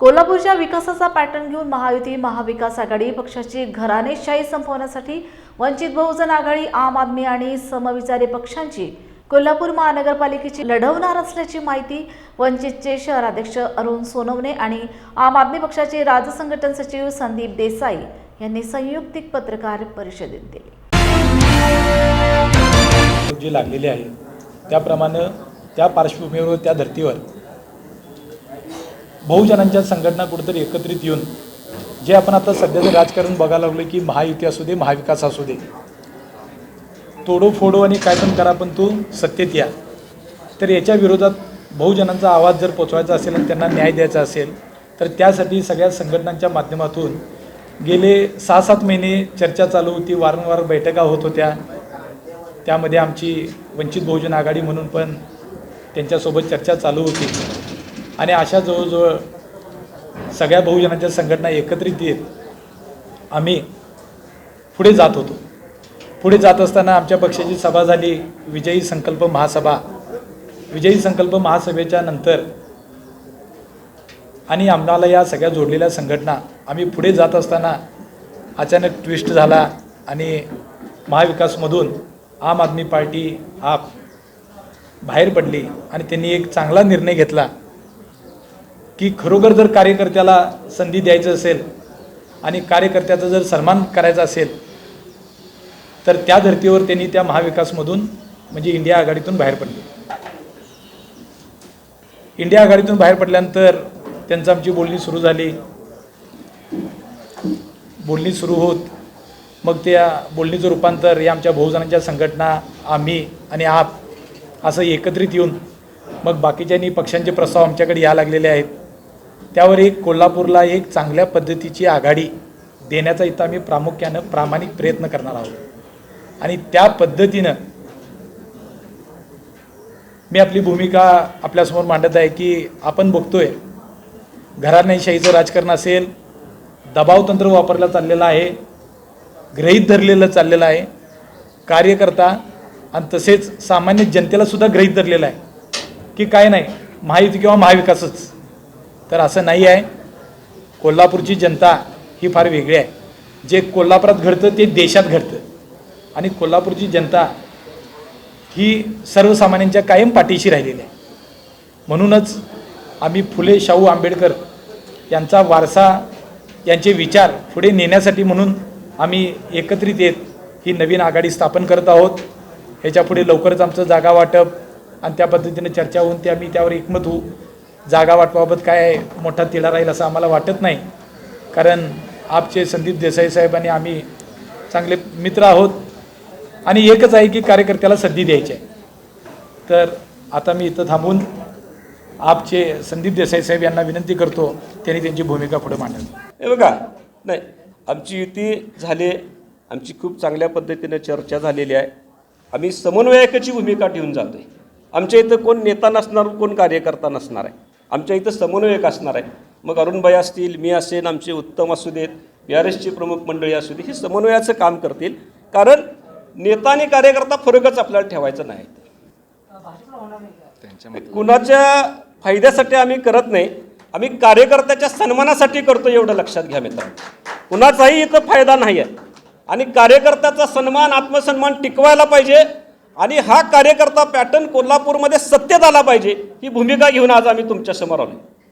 कोल्हापूरच्या विकासाचा पॅटर्न घेऊन महायुती महाविकास आघाडी पक्षाची घराणेशाही संपवण्यासाठी वंचित बहुजन आघाडी आम आदमी आणि समविचारी पक्षांची कोल्हापूर महानगरपालिकेची लढवणार असल्याची माहिती वंचितचे शहराध्यक्ष अरुण सोनवणे आणि आम आदमी पक्षाचे राज्य संघटन सचिव संदीप देसाई यांनी संयुक्तिक पत्रकार परिषदेत दिली. जी लागलेली आहे त्याप्रमाणे त्या पार्श्वभूमीवर त्या धर्तीवर बहुजनांच्या संघटना कुठेतरी एकत्रित येऊन जे आपण आता सध्याचं राजकारण बघायला लागलो की महायुती असू दे महाविकास असू दे तोडो फोडो आणि काय पण करा पण तू सत्तेत या. तर याच्या विरोधात बहुजनांचा आवाज जर पोचवायचा असेल आणि त्यांना न्याय द्यायचा असेल तर त्यासाठी सगळ्या संघटनांच्या माध्यमातून गेले सहा सात महिने चर्चा चालू होती वारंवार बैठका होत होत्या. त्यामध्ये आमची वंचित बहुजन आघाडी म्हणून पण त्यांच्यासोबत चर्चा चालू होती. आणि अशा जवळजवळ सगळ्या बहुजनांच्या संघटना एकत्रित येत आम्ही पुढे जात होतो. पुढे जात असताना आमच्या पक्षाची सभा झाली विजयी संकल्प महासभा. विजयी संकल्प महासभेच्या नंतर आणि आम्हाला या सगळ्या जोडलेल्या संघटना आम्ही पुढे जात असताना अचानक ट्विस्ट झाला आणि महाविकासमधून आम आदमी पार्टी आप बाहेर पडली आणि त्यांनी एक चांगला निर्णय घेतला. की खरोखर जर कार्यकर्त्याला संधी द्यायचं असेल आणि कार्यकर्त्याचा जर सन्मान करायचा असेल तर त्या धर्तीवर त्यांनी त्या महाविकासमधून म्हणजे इंडिया आघाडीतून बाहेर पडले. इंडिया आघाडीतून बाहेर पडल्यानंतर त्यांचं आमची बोलणी सुरू झाली. बोलणी सुरू होत मग त्या बोलणीचं रूपांतर या आमच्या बहुजनांच्या संघटना आम्ही आणि आप असं एकत्रित येऊन मग बाकीच्यांनी पक्षांचे प्रस्ताव आमच्याकडे या लागलेले आहेत. त्यावर एक कोल्हापूरला एक चांगल्या पद्धतीची आघाडी देण्याचा इथं आम्ही प्रामुख्यानं प्रामाणिक प्रयत्न करणार आहोत. आणि त्या पद्धतीनं मी आपली भूमिका आपल्यासमोर मांडत आहे की आपण बघतोय घराण्याशाहीचं राजकारण असेल दबावतंत्र वापरलं चाललेलं आहे गृहीत धरलेलं चाललेलं आहे कार्यकर्ता आणि तसेच सामान्य जनतेला सुद्धा गृहीत धरलेलं आहे की काय नाही महायुती किंवा महाविकासच. तर असं नाही आहे. कोल्हापूरची जनता ही फार वेगळी आहे. जे कोल्हापुरात घडतं ते देशात घडतं. आणि कोल्हापूरची जनता ही सर्वसामान्यांच्या कायम पाठीशी राहिलेली आहे. म्हणूनच आम्ही फुले शाहू आंबेडकर यांचा वारसा यांचे विचार पुढे नेण्यासाठी म्हणून आम्ही एकत्रित येत ही नवीन आघाडी स्थापन करत आहोत. ह्याच्या पुढे लवकरच आमचं जागा वाटप आणि त्या पद्धतीने चर्चा होऊन ते आम्ही त्यावर एकमत होऊ. जागा वाटपाबाबत काय मोठा तिढा राहील असं आम्हाला वाटत नाही. कारण आपचे संदीप देसाई साहेब आणि आम्ही चांगले मित्र आहोत. आणि एकच आहे की कार्यकर्त्याला संधी द्यायची आहे. तर आता मी इथं थांबून आपचे संदीप देसाई साहेब यांना विनंती करतो त्यांनी त्यांची भूमिका पुढे मांडावी. हे बघा नाही आमची युती झाली आमची खूप चांगल्या पद्धतीने चर्चा झालेली आहे. आम्ही समन्वयकाची भूमिका ठेवून आहे आमच्या इथं कोण नेता नसणार कोण कार्यकर्ता नसणार आहे. आमच्या इथं समन्वयक असणार आहे. मग अरुणबाई असतील मी असेल आमचे उत्तम असू देत बी आर एसची प्रमुख मंडळी असू दे हे समन्वयाचं काम करतील. कारण नेता आणि कार्यकर्ता फरकच आपल्याला ठेवायचा नाही. कुणाच्या फायद्यासाठी आम्ही करत नाही आम्ही कार्यकर्त्याच्या सन्मानासाठी करतो एवढं लक्षात घ्या मित्रांनो. कुणाचाही इथं फायदा नाही आहे आणि कार्यकर्त्याचा सन्मान आत्मसन्मान टिकवायला पाहिजे आणि हा कार्यकर्ता पॅटर्न कोल्हापूरमध्ये सत्तेत आला पाहिजे ही भूमिका घेऊन आज आम्ही तुमच्यासमोर आलो